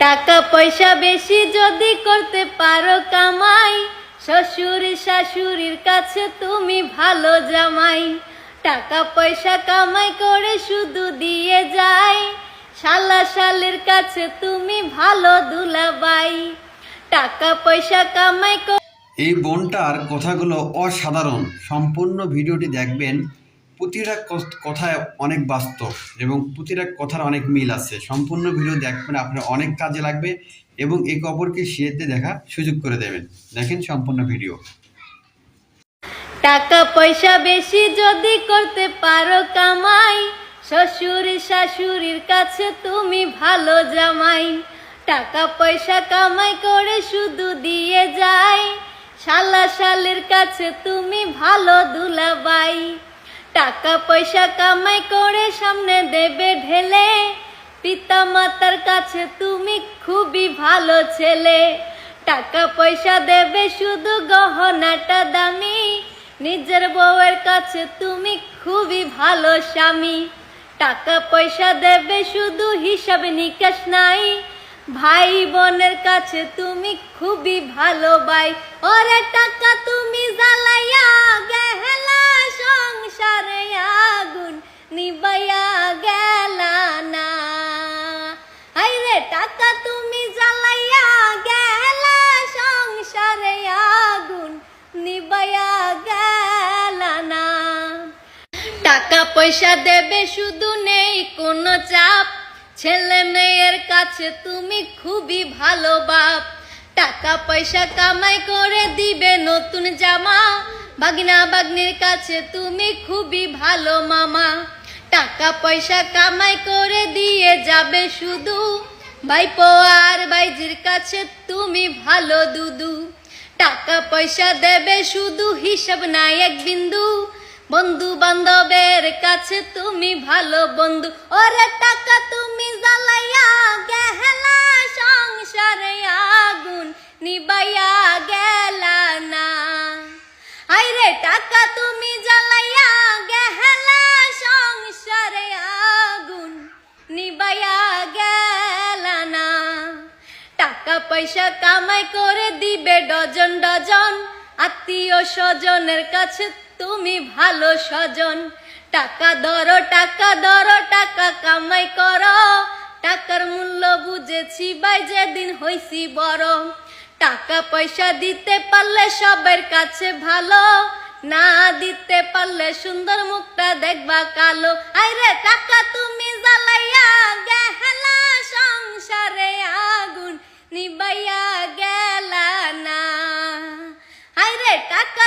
টাকা পয়সা বেশি যদি করতে পারো কামাই। শ্বশুর শাশুড়ির কাছে তুমি ভালো জামাই। টাকা পয়সা কামাই করে শুধু দিয়ে যায় শালা শালের কাছে তুমি ভালো দুলাবাই। টাকা পয়সা কামাই করে এই বোনটার কথাগুলো অসাধারণ। সম্পূর্ণ ভিডিওটি দেখবেন প্রতিটা কথায় অনেক বাস্তব এবং প্রতিটা কথার অনেক মিল আছে। সম্পূর্ণ ভিডিও দেখবেন, আপনার অনেক কাজে লাগবে এবং একে অপরকে শিয়েতে দেখা সুযোগ করে দেবেন। দেখেন সম্পূর্ণ ভিডিও। টাকা পয়সা বেশি যদি করতে পারো কামাই, শ্বশুর শাশুড়ির কাছে তুমি ভালো জামাই। টাকা পয়সা কামাই করে শুধু দিয়ে যায়, শালা শালের কাছে তুমি ভালো দুলাবাই। টাকা পয়সা কামাই করে সামনে দেবে ঢেলে। পিতা মাতার কাছে তুমি খুবই ভালো ছেলে। টাকা পয়সা দেবে শুধু গহনাটা দামি। নিজের বউয়ের কাছে তুমি খুবই ভালো স্বামী। টাকা পয়সা দেবে শুধু হিসাব নিকাশ নাই। ভাই বোনের কাছে তুমি খুবই ভালো ভাই। ওরে টাকা তুমি জ্বালাইয়া পয়সা দেবে শুধু নেই কোনো চাপ। ছেলে মেয়ের কাছে তুমি খুবই ভালো বাপ। টাকা পয়সা কামাই করে দিবে নতুন জামা। বাগনা বাগনির কাছে তুমি খুবই ভালো মামা। টাকা পয়সা কামাই করে দিয়ে যাবে শুধু। ভাইপো আর বাইজির কাছে তুমি ভালো দুদু। টাকা পয়সা দেবে শুধু, হিসাব নাই এক বিন্দু। বন্ধু বান্ধবের কাছে তুমি ভালো বন্ধু। ওরে টাকা তুমি জ্বালাইয়া গেহলা, সংসারে আগুন নিবাইয়া গেলা না। আইরে টাকা তুমি জ্বালাইয়া গেহলা, সংসারে আগুন নিবাইয়া গেলা না। টাকা পয়সা কামাই করে দিবে ডজন ডজন। আত্মীয় স্বজনের কাছে তুমি ভালো স্বজন। টাকা ধরো টাকা ধরো, টাকা কামাই করো। টাকার মূল্য বুঝেছি ভাই, যেদিন হইছি বড়। টাকা পয়সা দিতে পারলে সবার কাছে ভালো। না দিতে পারলে সুন্দর মুখটা দেখবা কালো। আইরে টাকা তুমি জ্বালাইয়া গেহলা সংসারে আগুন নিবাইয়া গেলা না। আইরে টাকা